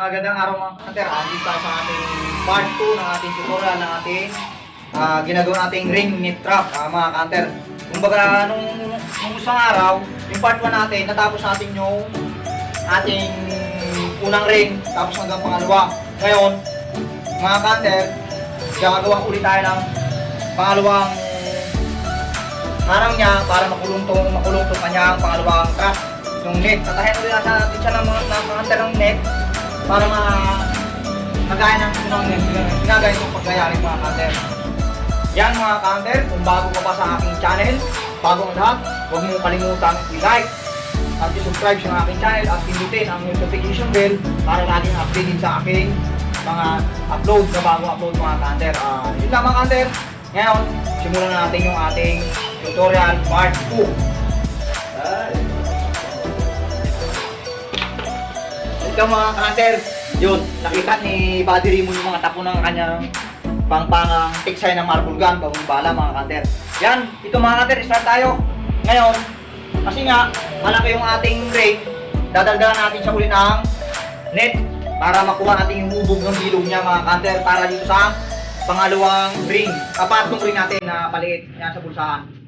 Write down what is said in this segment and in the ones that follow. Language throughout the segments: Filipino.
Magandang araw mga kanter. Andito tayo sa ating part 2 ng ating tutorial ng ating ah, ginagawa nating ring knit trap ah, mga kanter. Kumbaga nung, nung isang araw, yung part 1 natin, natapos natin yung ating unang ring, tapos hanggang pangalawa. Ngayon, mga kanter, gagawa ulit tayo ng pangalawang harang niya para makulong tong makulong tong kanyang pangalawang trap yung net. Tatahin ulit natin siya ng mga ng mga ng net para ma magaya ng unang net. Ginagaya itong paggayari mga kanter. Yan mga kanter, kung bago ka pa sa aking channel, bago ang lahat, huwag mo kalimutan i-like at i-subscribe sa aking channel at pindutin ang notification bell para laging updated sa aking mga upload na bago upload mga kanter. Ah, yun lang mga kanter. Ngayon, simulan na natin yung ating tutorial part 2. Ito mga kanter, yun, nakita ni Buddy Rimo yung mga tapo ng kanyang pangpangang tiksay ng marble gun, bagong bala mga kanter. Yan, ito mga kanter, start tayo. Ngayon, kasi nga, malaki yung ating ring, dadaldalan natin siya uli ng net para makuha natin yung hubog ng bilog niya mga kanter para dito sa pangalawang ring. Kapatlong ring natin na paliit yan sa bulsahan.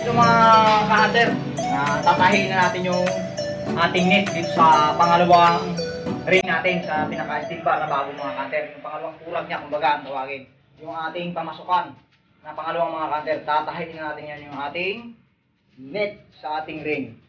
Ito mga ka-hunter, tatahiin na natin yung ating net dito sa pangalawang ring natin sa pinaka-steel bar na bago mga ka-hunter. Yung pangalawang kurag niya, kumbaga, ang tawagin. Yung ating pamasukan na pangalawang mga ka-hunter, tatahiin na natin yan yung ating net sa ating ring.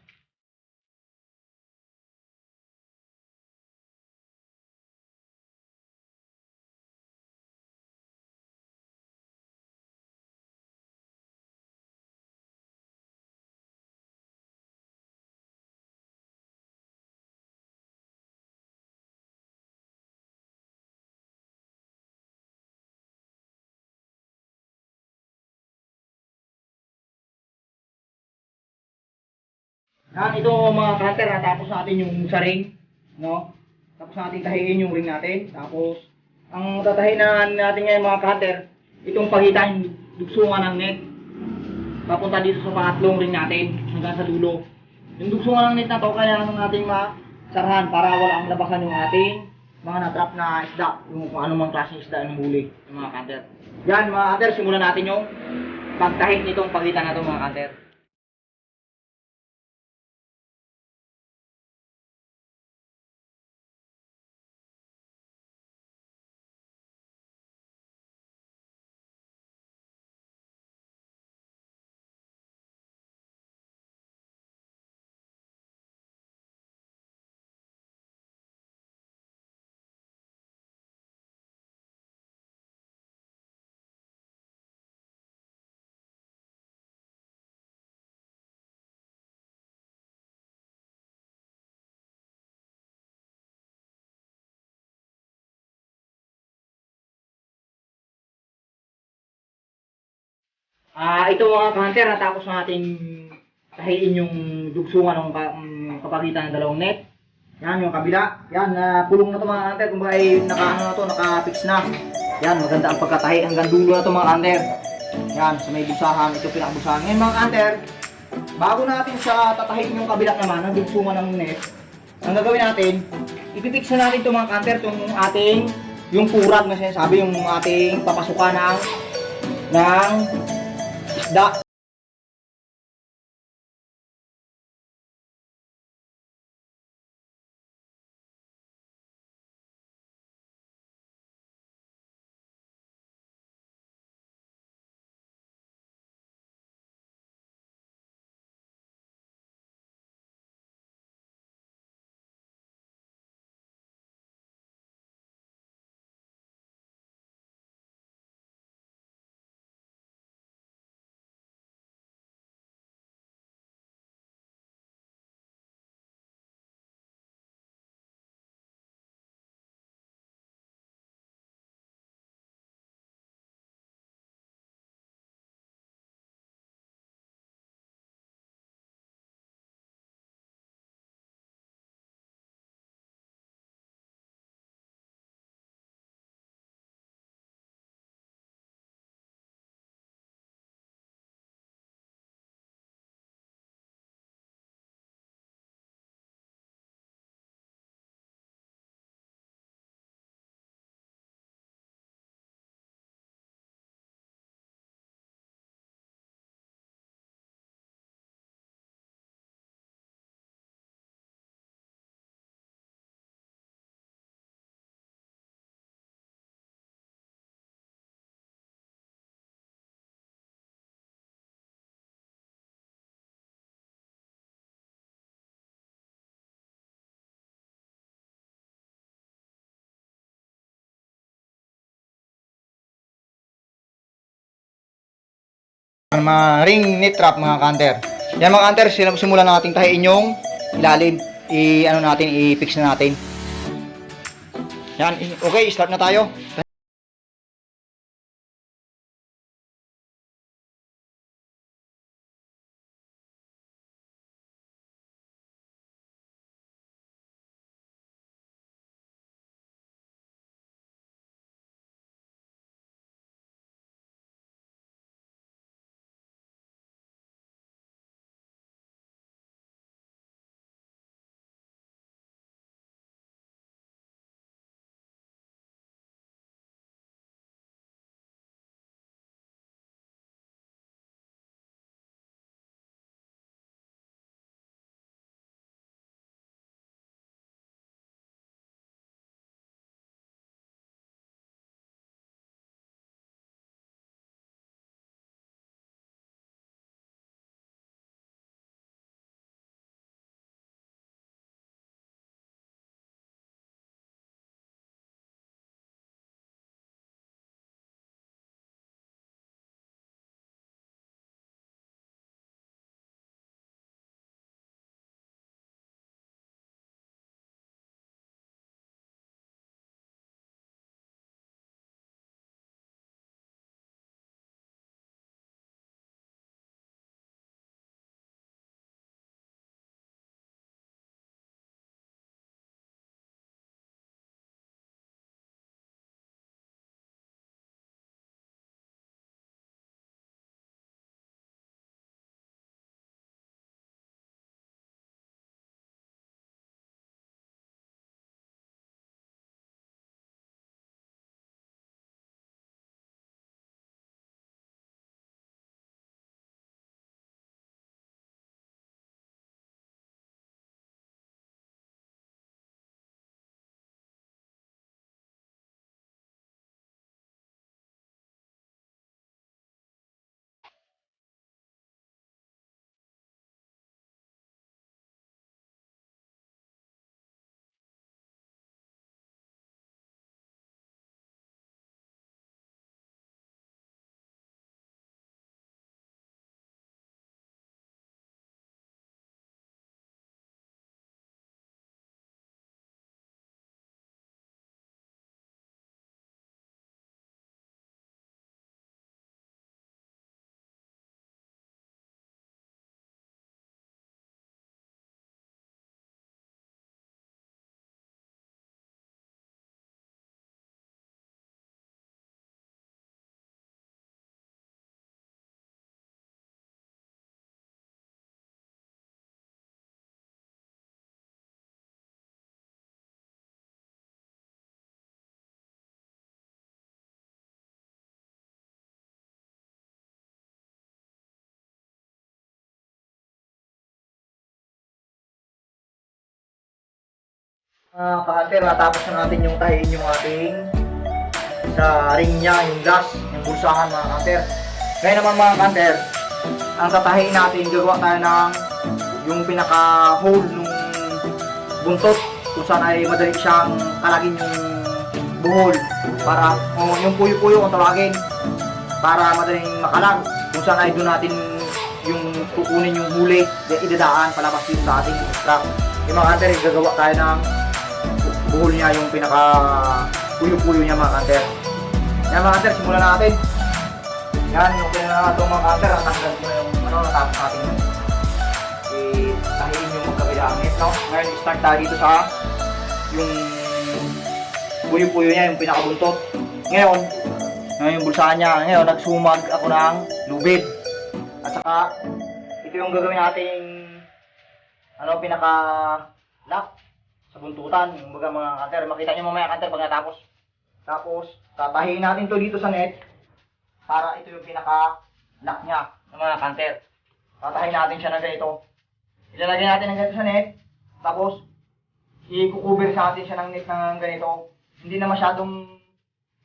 Yan, ito mga cutter, natapos natin yung sa ring, no? Tapos natin tahiin yung ring natin. Tapos, ang tatahin na natin ngayon mga cutter, itong pagitan dugsungan ng net. Papunta dito sa pangatlong ring natin, hanggang sa dulo. Yung dugsungan ng net na to, kaya natin masarahan para wala ang labasan yung ating mga natrap na isda, yung kung mga klaseng isda yung huli, yung mga cutter. Yan mga cutter, simulan natin yung pagtahid nitong pagitan na to mga cutter. Ah, ito mga ka-hunter, natapos natin tahiin yung dugsungan ng mm, kapagitan ng dalawang net. Yan, yung kabila. Yan, na pulong na to mga ka-hunter. Kung ay naka, ano na to, naka-fix na. Yan, maganda ang pagkatahi. Hanggang dulo na to mga ka-hunter. Yan, sa may busahan. Ito pinakabusahan. Ngayon mga ka-hunter, bago natin sa tatahiin yung kabila naman, ng dugsungan ng net, ang gagawin natin, ipipix na natin ito mga ka-hunter, itong ating, yung purag na sinasabi, yung ating papasukan ng ng isda mga ring knit trap mga kanter. Yan mga kanter, sim- simulan natin tahiin yung ilalim. I ano natin, i-fix na natin. Yan, okay, start na tayo. Mga ka-hunter, natapos na natin yung tahiin yung ating sa ring niya, yung glass, yung bulsahan mga ka-hunter. Ngayon naman mga ka-hunter, ang tatahiin natin, gagawa tayo ng yung pinaka-hole nung buntot kung saan ay madali siyang kalagin yung buhol para o yung puyo-puyo kung tawagin para madaling makalag kung saan ay doon natin yung kukunin yung huli idadaan palabas dito sa ating trap yung mga hunter gagawa tayo ng buhol niya yung pinaka puyo-puyo niya mga hunter yan mga hunter simulan natin. Yan yung pinaka itong mga hunter ang tanggal ko na yung ano natapos natin yun. Itahiin yung magkabilang net no ngayon start tayo dito sa yung puyo-puyo niya yung pinakabuntot. Ngayon ngayon yung bulsa niya ngayon nagsumag ako ng lubid. At saka ito yung gagawin nating ano pinaka lock buntutan. Yung baga mga kanter makita nyo mamaya kanter pag natapos. Tapos tatahiin natin to dito sa net para ito yung pinaka lock niya ng mga kanter. Tatahiin natin siya na ganito. Ilalagay natin ng ganito sa net. Tapos i-cover sa atin siya ng net ng ganito. Hindi na masyadong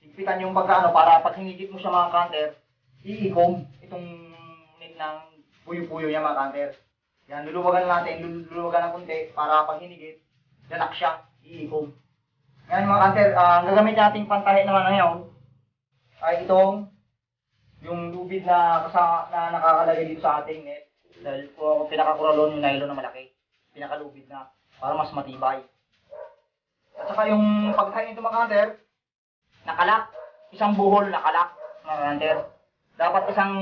higpitan yung pagkaano para pag hinigit mo siya mga kanter iikom itong net ng puyo-puyo niya mga kanter. Yan, luluwagan natin, lul- luluwagan ng konti para pag hinigit, lalak siya, iikom. Ngayon mga kanter, ah, ang gagamit nating pantahi naman ngayon ay itong yung lubid na, kasa, na nakakalagay dito sa ating net. Dahil po pinakakuralon yung nylon na malaki. Pinakalubid na. Para mas matibay. At saka yung pagkain nito mga hunter, nakalak. Isang buhol nakalak mga hunter. Dapat isang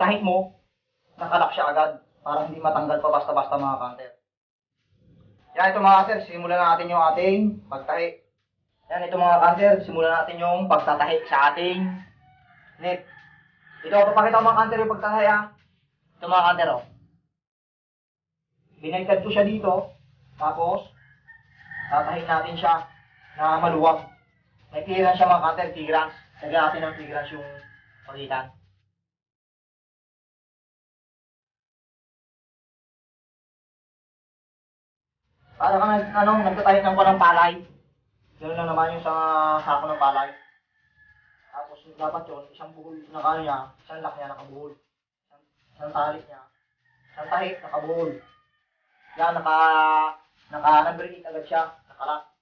tahit mo, nakalak siya agad. Para hindi matanggal pa basta-basta mga hunter. Yan ito mga hunter, simulan natin yung ating pagtahi. Yan ito mga hunter, simulan natin yung pagtatahi sa ating net. Ito, papakita ko mga hunter yung pagtatahi ah. Ito mga hunter oh. Binaliktad ko siya dito. Tapos, tatahin natin siya na maluwag. May clearance siya mga hunter, clearance. Lagyan natin ng clearance yung pagitan. Para ka nag, ano, nagtatahi ng ng palay. Ganun lang naman yung sa sako ng palay. Tapos dapat yun, isang buhol na kano niya, isang lak niya nakabuhol. Isang, isang tali niya. Isang tahi, nakabuhol. Yan, naka, naka, nag-break agad siya, nakalak.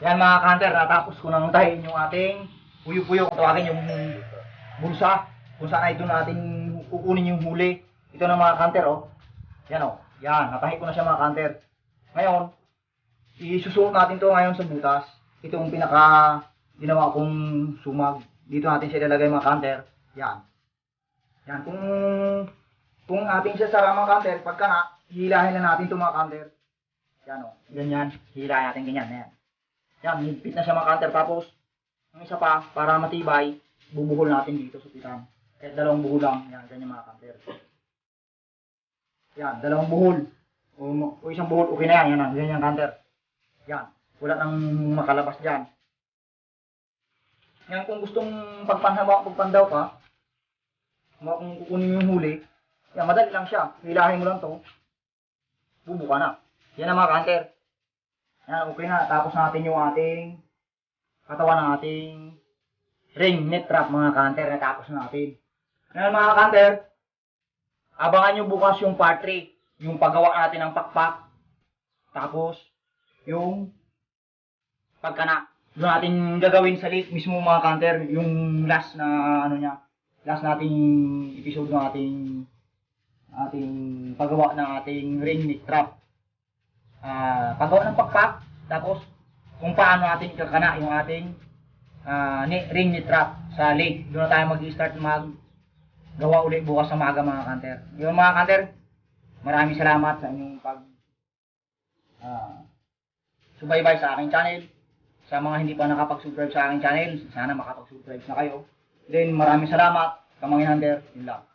Yan mga kanter, natapos ko nang tahin yung ating puyo-puyo, kung tawagin yung bulsa. Kung saan doon natin kukunin yung huli. Ito na mga kanter, oh. Yan, oh. Yan, natahi ko na siya mga kanter. Ngayon, isusuot natin to ngayon sa butas. Ito yung pinaka ginawa kong sumag. Dito natin siya ilalagay mga kanter. Yan. Yan, kung kung ating siya sara mga kanter, pagka na, hilahin na natin ito mga kanter. Yan, oh. Ganyan. Hilahin natin ganyan. Yan. Yan, higpit na siya mga kanter. Tapos, ang isa pa, para matibay, bubuhol natin dito sa pitan. Kahit dalawang buhol lang. Yan, ganyan mga kanter. Yan, dalawang buhol. O, o isang buhol, okay na yan. Yan, ganyan yung kanter. Yan, wala nang makalabas dyan. Yan, kung gustong pagpanhawa, pagpandaw ka, kung kukunin yung huli, yan, madali lang siya. Hilahin mo lang to. Bubuka na. Yan ang mga kanter. Yan, okay na. Tapos natin yung ating katawan ng ating ring net trap mga kanter. Natapos na natin. Yan mga kanter. Abangan nyo bukas yung part 3. Yung paggawa natin ng pakpak. Tapos, yung pagkana. Doon natin gagawin sa late mismo mga kanter. Yung last na ano niya. Last nating episode ng ating ating paggawa ng ating ring net trap ah paggawa ng pakpak, tapos kung paano natin kakana yung ating ah, ni, ring ni trap sa lake. Doon na tayo mag-start mag gawa ulit bukas sa maga mga kanter. Yung mga kanter, maraming salamat sa inyong pag ah, subaybay sa aking channel. Sa mga hindi pa nakapag-subscribe sa aking channel, sana makapag-subscribe na kayo. Then maraming salamat, kamangin hunter, yun lang.